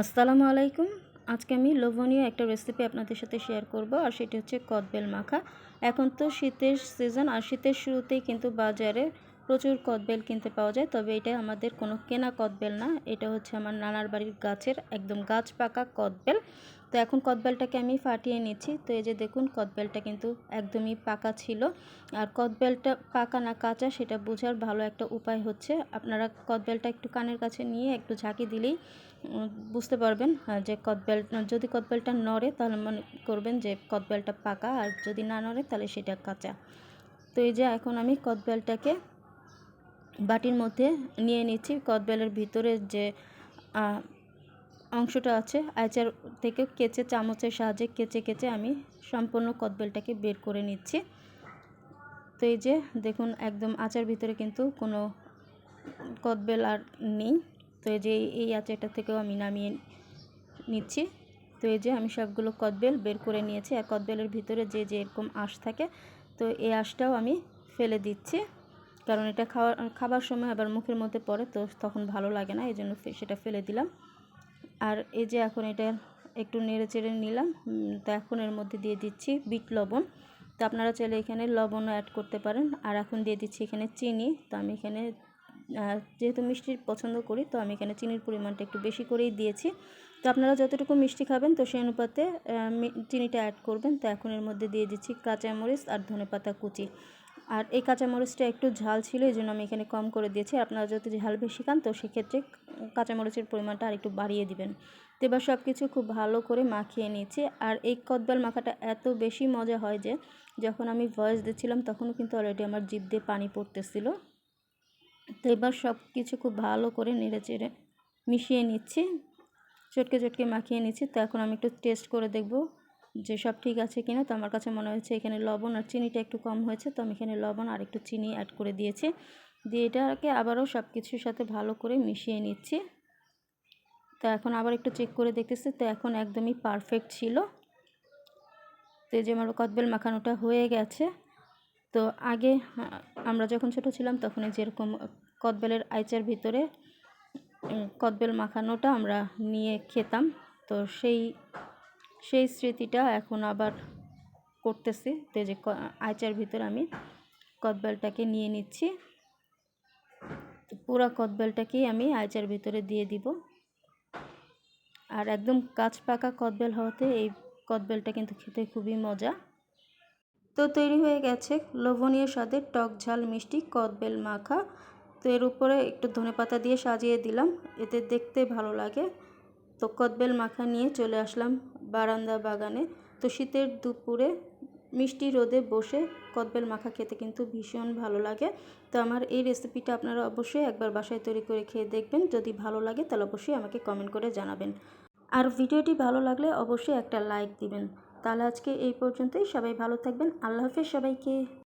আসসালামু আলাইকুম। আজকে আমি লোভনীয় একটা রেসিপি আপনাদের সাথে শেয়ার করব, আর সেটি হচ্ছে কদবেল মাখা। এখন তো শীতের সিজন আর শীতের শুরুতেই কিন্তু বাজারে প্রচুর কদবেল কিনতে পাওয়া যায়, তবে এটা আমাদের কোনো কেনা কদবেল না। এটা হচ্ছে আমার নানার বাড়ির গাছের একদম গাছ পাকা কদবেল। তো এখন কদবেলটাকে আমি ফাটিয়ে নিচ্ছি। তো এই যে দেখুন, কদবেলটা কিন্তু একদমই পাকা ছিল। আর কদবেলটা পাকা না কাঁচা, সেটা বোঝার ভালো একটা উপায় হচ্ছে। আপনারা কদবেলটা একটু কানের কাছে নিয়ে একটু ঝাঁকি দিলেই বুঝতে পারবেন যে কদবেল, যদি কদবেলটা নড়ে, তাহলে মনে করবেন যে কদবেলটা পাকা। আর যদি না নড়ে, তাহলে সেটা কাঁচা। তো এই যে এখন আমি কদবেলটাকে বাটির মধ্যে নিয়ে নিচ্ছি। কদবেলের ভিতরে যে অংশটা আছে, আচার থেকে কেচে চামচের সাহায্যে কেচে কেচে আমি সম্পূর্ণ কদবেলটাকে বের করে নিচ্ছি। তো এই যে, দেখুন, একদম আচার ভিতরে কিন্তু কোনো কদবেল আর নেই। তো এই যে, এই আচারটা থেকেও আমি নামিয়ে নিচ্ছি। তো এই যে, আমি সবগুলো কদবেল বের করে নিয়েছি। আর কদবেলের ভিতরে যে যে এরকম আঁশ থাকে, তো এই আঁশটাও আমি ফেলে দিচ্ছি। কারণ এটা খাওয়ার খাবার সময় আবার মুখের মধ্যে পড়ে তো তখন ভালো লাগে না এই জন্য সেটা ফেলে দিলাম। আর এই যে এখন এটা একটু নেড়ে চেড়ে নিলাম তো এখন এর মধ্যে দিয়ে দিচ্ছি বিট লবণ। তো আপনারা চাইলে এখানে লবণও অ্যাড করতে পারেন। আর এখন দিয়ে দিচ্ছি এখানে চিনি। তো আমি এখানে যেহেতু মিষ্টি পছন্দ করি, তো আমি এখানে চিনির পরিমাণটা একটু বেশি করেই দিয়েছি। তো আপনারা যতটুকু মিষ্টি খাবেন, তো সেই অনুপাতে চিনিটা অ্যাড করবেন। তো এখন এর মধ্যে দিয়ে দিচ্ছি কাঁচামরিচ আর ধনে পাতা কুচি। আর এই কাঁচামরিচটা একটু ঝাল ছিল, এই জন্য আমি এখানে কম করে দিয়েছি। আপনারা যদি ঝাল বেশি খান, তো সেক্ষেত্রে কাঁচামরিচের পরিমাণটা আর একটু বাড়িয়ে দিবেন। তো এবার সব কিছু খুব ভালো করে মাখিয়ে নিয়েছি। আর এই কদবেল মাখাটা এত বেশি মজা হয় যে, যখন আমি ভয়েস দিচ্ছিলাম, তখনও কিন্তু অলরেডি আমার জিভ দিয়ে পানি পড়তেছিল। তো এবার সব কিছু খুব ভালো করে নেড়ে চেড়ে মিশিয়ে নিচ্ছি। চটকে চটকে মাখিয়ে নিচ্ছি। তো এখন আমি একটু টেস্ট করে দেখব। যে সব ঠিক আছে কিনা, তো আমার কাছে মনে হয়েছে এখানে লবণ আর চিনিটা একটু কম হয়েছে, তো আমি এখানে লবণ আর একটু চিনি অ্যাড করে দিয়েছি। দিয়ে এটাকে আবারও সব কিছুর সাথে ভালো করে মিশিয়ে নিচ্ছি। তো এখন আবার একটু চেক করে দেখতেছি, তো এখন একদমই পারফেক্ট ছিল। তো যে আমার কদবেল মাখানোটা হয়ে গেছে। তো আগে আমরা যখন ছোট ছিলাম তখন যেরকম কদবেলের আইচার ভিতরে কদবেল মাখানোটা আমরা নিয়ে খেতাম। তো সেই সেই স্মৃতিটা এখন আবার করতেছি। তো যে আইচার ভিতরে আমি কদবেলটাকে নিয়ে নিচ্ছি। পুরো কদবেলটাকেই আমি আইচার ভিতরে দিয়ে দিব। আর একদম কাঁচ পাকা কদবেল হওয়াতে এই কদবেলটা কিন্তু খেতে খুবই মজা। তো তৈরি হয়ে গেছে লোভনীয় স্বাদের টক ঝাল মিষ্টি কদবেল মাখা। তো এর উপরে একটু ধনে পাতা দিয়ে সাজিয়ে দিলাম। এতে দেখতে ভালো লাগে। তো কদবেল মাখা নিয়ে চলে আসলাম বারান্দা বাগানে। তো শীতের দুপুরে মিষ্টি রোদে বসে কদবেল মাখা খেতে কিন্তু ভীষণ ভালো লাগে। তো আমার এই রেসিপিটা আপনারা অবশ্যই একবার বাসায় তৈরি করে খেয়ে দেখবেন। যদি ভালো লাগে তাহলে অবশ্যই আমাকে কমেন্ট করে জানাবেন। আর ভিডিওটি ভালো লাগলে অবশ্যই একটা লাইক দিবেন। তাহলে আজকে এই পর্যন্তই। সবাই ভালো থাকবেন। আল্লাহ হাফেজ সবাইকে।